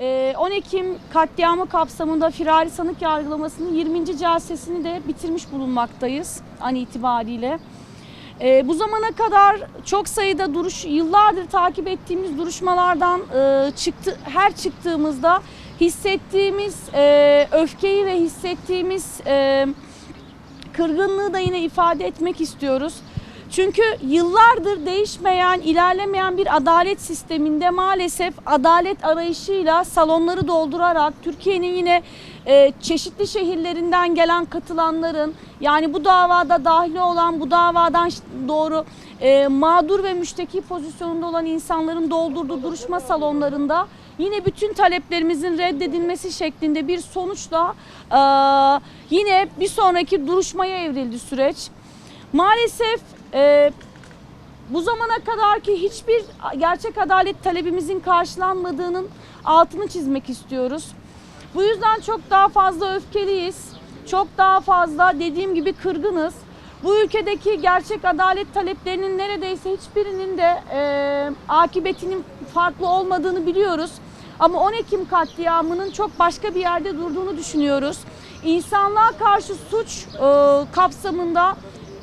Ee, 10 Ekim katliamı kapsamında firari sanık yargılamasının 20. celsesini de bitirmiş bulunmaktayız an itibariyle. Ee, bu zamana kadar çok sayıda duruş, yıllardır takip ettiğimiz duruşmalardan e, çıktı, her çıktığımızda hissettiğimiz e, öfkeyi ve hissettiğimiz e, kırgınlığı da yine ifade etmek istiyoruz. Çünkü yıllardır değişmeyen, ilerlemeyen bir adalet sisteminde maalesef adalet arayışıyla salonları doldurarak Türkiye'nin yine e, çeşitli şehirlerinden gelen katılanların yani bu davada dahil olan bu davadan doğru e, mağdur ve müşteki pozisyonunda olan insanların doldurduğu duruşma salonlarında yine bütün taleplerimizin reddedilmesi şeklinde bir sonuçla e, yine bir sonraki duruşmaya evrildi süreç. Maalesef e, bu zamana kadar ki hiçbir gerçek adalet talebimizin karşılanmadığının altını çizmek istiyoruz. Bu yüzden çok daha fazla öfkeliyiz. Çok daha fazla dediğim gibi kırgınız. Bu ülkedeki gerçek adalet taleplerinin neredeyse hiçbirinin de e, akıbetinin farklı olmadığını biliyoruz. Ama 10 Ekim katliamının çok başka bir yerde durduğunu düşünüyoruz. İnsanlığa karşı suç e, kapsamında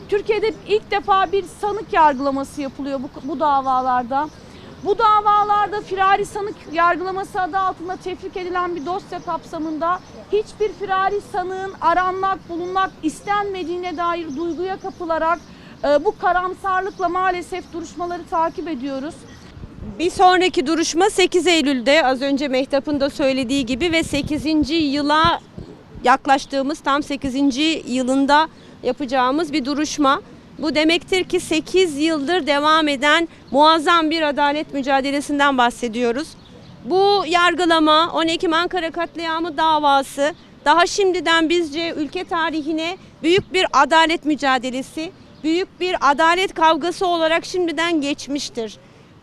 Türkiye'de ilk defa bir sanık yargılaması yapılıyor bu, bu davalarda. Bu davalarda firari sanık yargılaması adı altında tefrik edilen bir dosya kapsamında hiçbir firari sanığın aranmak, bulunmak istenmediğine dair duyguya kapılarak e, bu karamsarlıkla maalesef duruşmaları takip ediyoruz. Bir sonraki duruşma 8 Eylül'de az önce Mehtap'ın da söylediği gibi ve 8. yıla yaklaştığımız tam 8. yılında yapacağımız bir duruşma. Bu demektir ki 8 yıldır devam eden muazzam bir adalet mücadelesinden bahsediyoruz. Bu yargılama 10 Ekim Ankara katliamı davası daha şimdiden bizce ülke tarihine büyük bir adalet mücadelesi, büyük bir adalet kavgası olarak şimdiden geçmiştir.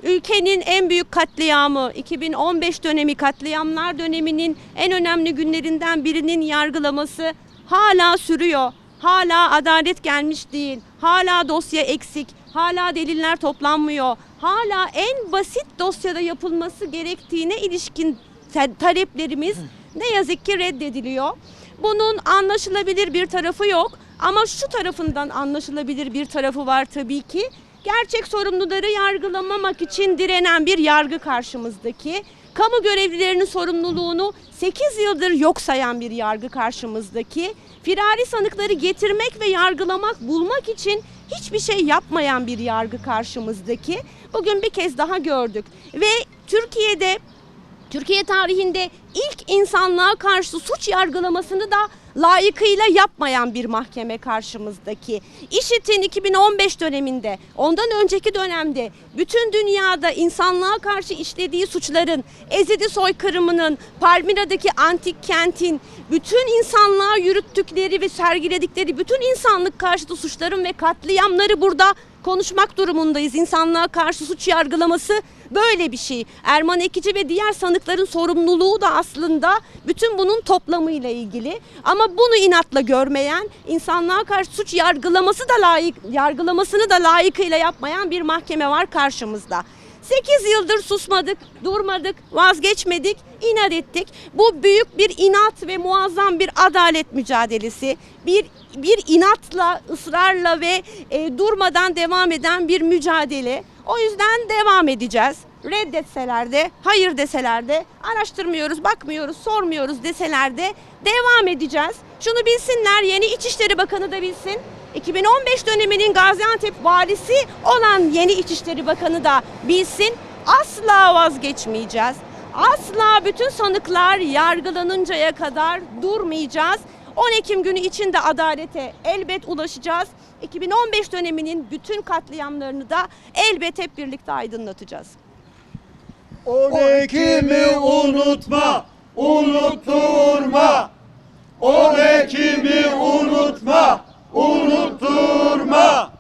Ülkenin en büyük katliamı 2015 dönemi katliamlar döneminin en önemli günlerinden birinin yargılaması hala sürüyor. Hala adalet gelmiş değil. Hala dosya eksik. Hala deliller toplanmıyor. Hala en basit dosyada yapılması gerektiğine ilişkin taleplerimiz ne yazık ki reddediliyor. Bunun anlaşılabilir bir tarafı yok ama şu tarafından anlaşılabilir bir tarafı var tabii ki. Gerçek sorumluları yargılamamak için direnen bir yargı karşımızdaki, kamu görevlilerinin sorumluluğunu 8 yıldır yok sayan bir yargı karşımızdaki, firari sanıkları getirmek ve yargılamak, bulmak için hiçbir şey yapmayan bir yargı karşımızdaki. Bugün bir kez daha gördük ve Türkiye'de Türkiye tarihinde ilk insanlığa karşı suç yargılamasını da layıkıyla yapmayan bir mahkeme karşımızdaki. İşit'in 2015 döneminde, ondan önceki dönemde bütün dünyada insanlığa karşı işlediği suçların, Ezidi soykırımının, Palmira'daki antik kentin, bütün insanlığa yürüttükleri ve sergiledikleri bütün insanlık karşıtı suçların ve katliamları burada konuşmak durumundayız. İnsanlığa karşı suç yargılaması böyle bir şey. Erman Ekici ve diğer sanıkların sorumluluğu da aslında bütün bunun toplamıyla ilgili. Ama bunu inatla görmeyen, insanlığa karşı suç yargılaması da layık yargılamasını da layıkıyla yapmayan bir mahkeme var karşımızda. 8 yıldır susmadık, durmadık, vazgeçmedik, inat ettik. Bu büyük bir inat ve muazzam bir adalet mücadelesi. Bir bir inatla, ısrarla ve e, durmadan devam eden bir mücadele. O yüzden devam edeceğiz. Reddetseler de, hayır deseler de, araştırmıyoruz, bakmıyoruz, sormuyoruz deseler de devam edeceğiz. Şunu bilsinler, yeni İçişleri Bakanı da bilsin. 2015 döneminin Gaziantep valisi olan yeni İçişleri Bakanı da bilsin. Asla vazgeçmeyeceğiz. Asla bütün sanıklar yargılanıncaya kadar durmayacağız. 10 Ekim günü içinde adalete elbet ulaşacağız. 2015 döneminin bütün katliamlarını da elbet hep birlikte aydınlatacağız. 10 Ekim'i unutma, unutturma. 10 Ekim'i unutma, unutturma.